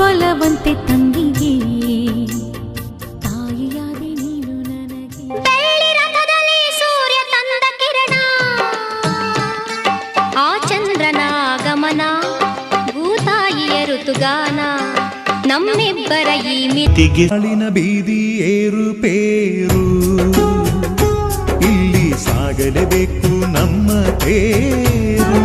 ಆಗುವಂತೆ ತಂಗಿಗೆ ತಾಯಿಯಾದೆ ನೀನು ನನಗೆ. ಬೆಳ್ಳಿ ರಥದಲ್ಲಿ ಸೂರ್ಯ ತಂದ ಕಿರಣ. ಆ ಚಂದ್ರನ ಆಗಮನ ಭೂತಾಯಿಯ ಋತುಗಾನ ನಮ್ಮಿಬ್ಬರ ಈ ಮಿತಿಗೆ ಅಳಿನ ಬೀದಿ ಏರುಪೇರು ಇಲ್ಲಿ ಸಾಗಲೇಬೇಕು ನಮ್ಮ ತೇರು.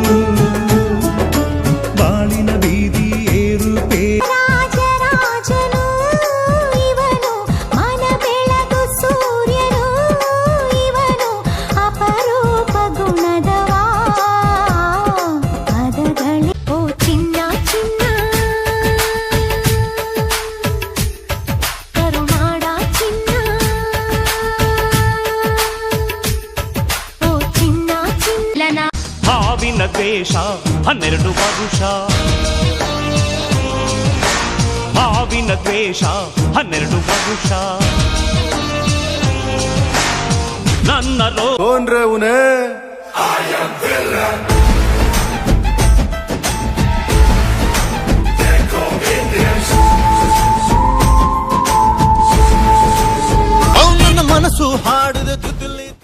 ಹಾವಿನ ದ್ವೇಷ ಹನ್ನೆರಡು ಪರುಷ ಹಾವಿನ ದ್ವೇಷ ಹನ್ನೆರಡು ಪರುಷ ನನ್ನ ರೋನ್ರವನೇ ಮನಸ್ಸು ಹಾಡಿದ